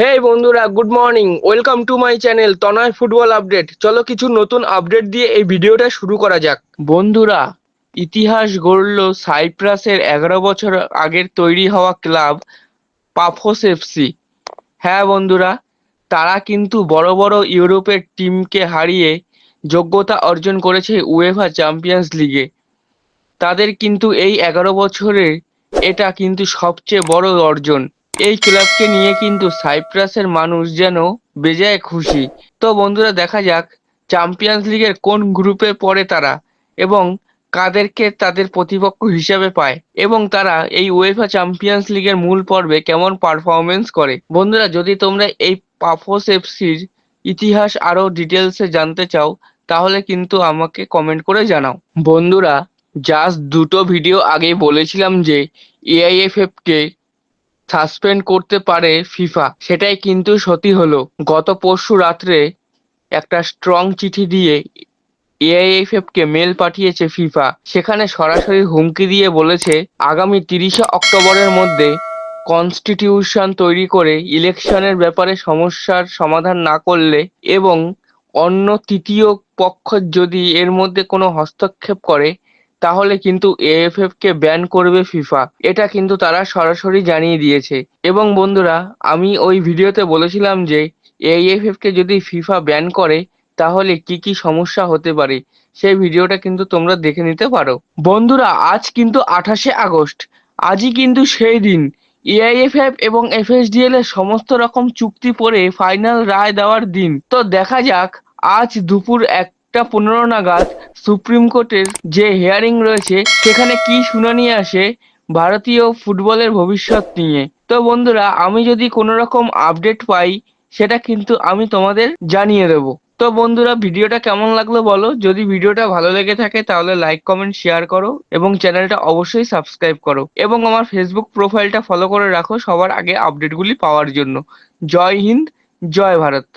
হেই বন্ধুরা good morning welcome to my channel Tanay football update চলো কিছু নতুন আপডেট দিয়ে এই ভিডিওটা শুরু করা যাক। বন্ধুরা, ইতিহাস গড়ল সাইপ্রাসের এগারো বছর আগের তৈরি হওয়া ক্লাব পাফোস এফসি হ্যাঁ বন্ধুরা, তারা কিন্তু বড় বড় ইউরোপের টিমকে হারিয়ে যোগ্যতা অর্জন করেছে উয়েফা চ্যাম্পিয়ন্স লিগে তাদের কিন্তু এই এগারো বছরে এটা কিন্তু সবচেয়ে বড় অর্জন। এই ক্লাবকে নিয়ে কিন্তু সাইপ্রাসের মানুষ যেন বেজায় খুশি। তো বন্ধুরা দেখা যাক চ্যাম্পিয়ন্স লিগের কোন গ্রুপে পড়ে তারা এবং কাদেরকে তাদের প্রতিপক্ষ হিসাবে পায় এবং তারা এই উয়েফা চ্যাম্পিয়ন্স লিগের মূল পর্বে কেমন পারফরমেন্স করে। বন্ধুরা, যদি তোমরা এই পাফোস এফসির ইতিহাস আরও ডিটেলসে জানতে চাও, তাহলে কিন্তু আমাকে কমেন্ট করে জানাও। বন্ধুরা জাস্ট দুটো ভিডিও আগে বলেছিলাম যে এআইএফএফ কে সাসপেন্ড করতে পারে ফিফা সেটাই কিন্তু সত্যি হলো। গত পরশু রাত্রে একটা স্ট্রং চিঠি দিয়ে এআইএফএফ কে মেল পাঠিয়েছে ফিফা সেখানে সরাসরি হুমকি দিয়ে বলেছে, আগামী তিরিশে অক্টোবরের মধ্যে কনস্টিটিউশন তৈরি করে ইলেকশনের ব্যাপারে সমস্যার সমাধান না করলে এবং অন্য তৃতীয় পক্ষ যদি এর মধ্যে কোনো হস্তক্ষেপ করে তাহলে কিন্তু এএফএফ কে ব্যান করবে ফিফা এটা কিন্তু তারা সরাসরি জানিয়ে দিয়েছে। এবং বন্ধুরা, আমি ওই ভিডিওতে বলেছিলাম যে এআইএফএফ কে যদি ফিফা ব্যান করে, তাহলে কি কি সমস্যা হতে পারে? সেই ভিডিওটা কিন্তু তোমরা দেখে নিতে পারো। বন্ধুরা, আজ কিন্তু আঠাশে আগস্ট। আজই কিন্তু সেই দিন। এআইএফএফ এবং এফএসডিএল এর সমস্ত রকম চুক্তি পরে ফাইনাল রায় দেওয়ার দিন। তো দেখা যাক, আজ দুপুর একটা পনেরো নাগাদ সুপ্রিম কোর্টের যে হিয়ারিং রয়েছে, সেখানে কি শুনানি আসে ভারতীয় ফুটবলের ভবিষ্যৎ নিয়ে। তো বন্ধুরা, আমি যদি কোনো রকম আপডেট পাই, সেটা কিন্তু আমি তোমাদের জানিয়ে দেবো। তো বন্ধুরা, ভিডিওটা কেমন লাগল বলো? যদি ভিডিওটা ভালো লেগে থাকে, তাহলে লাইক কমেন্ট শেয়ার করো এবং চ্যানেলটা অবশ্যই সাবস্ক্রাইব করো এবং আমার ফেসবুক প্রোফাইলটা ফলো করে রাখো সবার আগে আপডেটগুলি পাওয়ার জন্য। জয় হিন্দ, জয় ভারত।